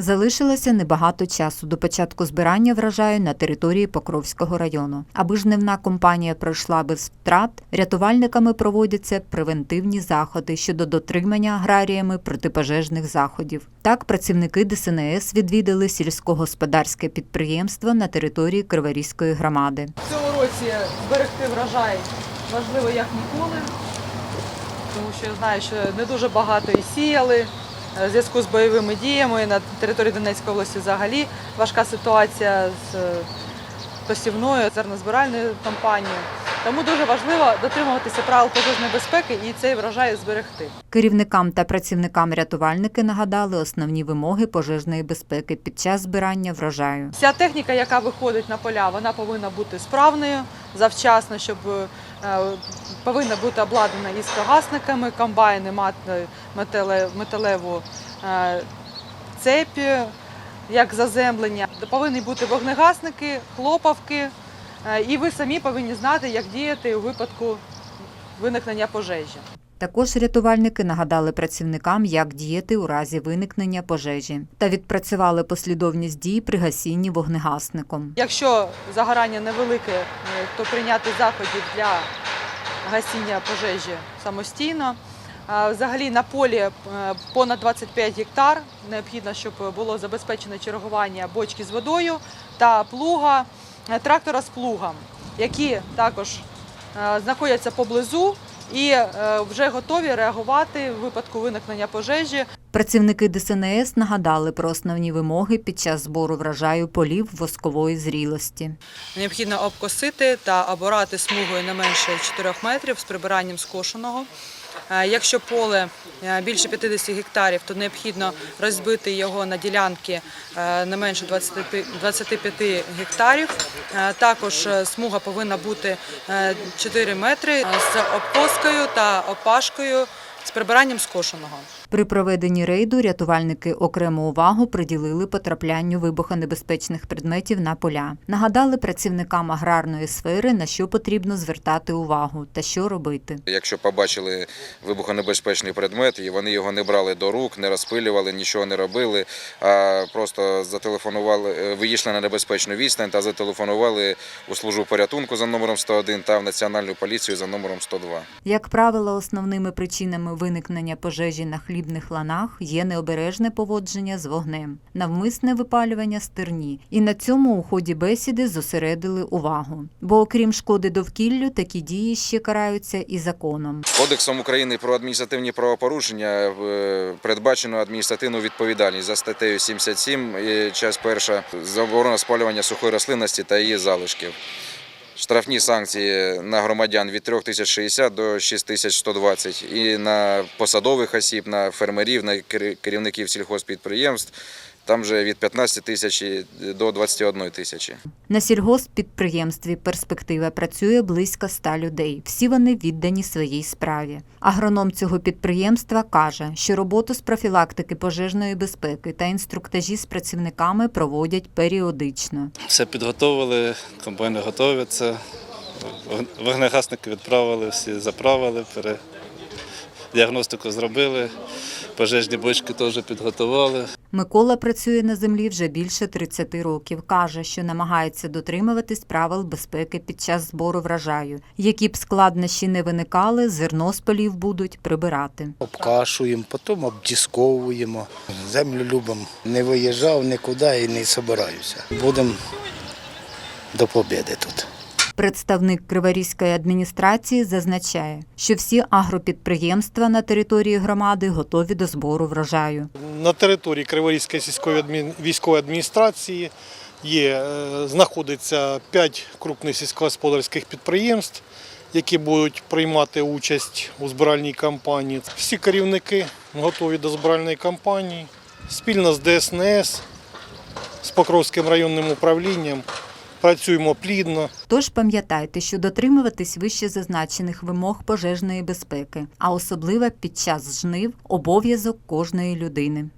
Залишилося небагато часу до початку збирання врожаю на території Покровського району. Аби жнивна компанія пройшла без втрат, рятувальниками проводяться превентивні заходи щодо дотримання аграріями протипожежних заходів. Так, працівники ДСНС відвідали сільськогосподарське підприємство на території Криворізької громади. В цьому році зберегти врожай важливо як ніколи, тому що я знаю, що не дуже багато і сіяли. В зв'язку з бойовими діями на території Донецької області взагалі важка ситуація з е, посівною зернозбиральною кампанією. Тому дуже важливо дотримуватися правил пожежної безпеки і цей врожай зберегти. Керівникам та працівникам рятувальники нагадали основні вимоги пожежної безпеки під час збирання врожаю. Вся техніка, яка виходить на поля, вона повинна бути справною завчасно, щоб е, повинна бути обладнана іскрогасниками, комбайни мати металеву е, цепі, як заземлення. Повинні бути вогнегасники, хлопавки, і ви самі повинні знати, як діяти у випадку виникнення пожежі. Також рятувальники нагадали працівникам, як діяти у разі виникнення пожежі, та відпрацювали послідовність дій при гасінні вогнегасником. Якщо загорання невелике, е, то прийняти заходів для гасіння пожежі самостійно. Взагалі на полі е, понад 25 гектар. Необхідно, щоб було забезпечено чергування бочки з водою та плуга, е, трактора з плугом, які також е, знаходяться поблизу і е, вже готові реагувати в випадку виникнення пожежі. Працівники ДСНС нагадали про основні вимоги під час збору врожаю полів воскової зрілості. Необхідно обкосити та оборати смугою не менше 4 метрів з прибиранням скошеного. Е, Якщо поле е, більше 50 гектарів, то необхідно розбити його на ділянки е, не менше 25 25 гектарів. Також смуга повинна бути е, 4 метри з обкоскою та опашкою з прибиранням скошеного. При проведенні рейду рятувальники окрему увагу приділили потраплянню вибухонебезпечних предметів на поля. Нагадали працівникам аграрної сфери, на що потрібно звертати увагу та що робити. Якщо побачили вибухонебезпечний предмет, і вони його не брали до рук, не розпилювали, нічого не робили, а просто зателефонували, е, вийшли на небезпечну відстань та зателефонували у службу порятунку за номером 101 та в національну поліцію за номером 102. Як правило, основними причинами виникнення пожежі на хлібних ланах є необережне поводження з вогнем, навмисне випалювання стерні. І на цьому у ході бесіди зосередили увагу. Бо окрім шкоди довкіллю, такі дії ще караються і законом. Кодексом України про адміністративні правопорушення е, передбачено адміністративну відповідальність за статтею 77, е, час перша, заборона спалювання сухої рослинності та її залишків. Штрафні санкції на громадян від 3060 до 6120 і на посадових осіб, на фермерів, на кер- керівників сільхозпідприємств. Там вже від 15 тисяч до 21 тисячі. На сільгосппідприємстві перспектива працює близько ста людей. Всі вони віддані своїй справі. Агроном цього підприємства каже, що роботу з профілактики пожежної безпеки та інструктажі з працівниками проводять періодично. Все підготовили, комбайни вог- вогнегасники відправили, всі заправили, пере... діагностику зробили, пожежні бочки теж підготували. Микола працює на землі вже більше 30 років. каже, що намагається дотримуватись правил безпеки під час збору врожаю. Які б складнощі не виникали, зерно з полів будуть прибирати. Обкашуємо, потім обдісковуємо. Землю любимо. Не виїжджав нікуди і не збираюся. Будемо до побіди тут. Представник Криворізької адміністрації зазначає, що всі агропідприємства на території громади готові до збору врожаю. На території Криворізької сільської військової адміністрації є, е, знаходиться 5 крупних сільськогосподарських підприємств, які будуть приймати участь у збиральній кампанії. Всі керівники готові до збиральної кампанії. Спільно з ДСНС, з Покровським районним управлінням працюємо плідно. Тож пам'ятайте, що дотримуватись вище зазначених вимог пожежної безпеки, а особливо під час жнив обов'язок кожної людини.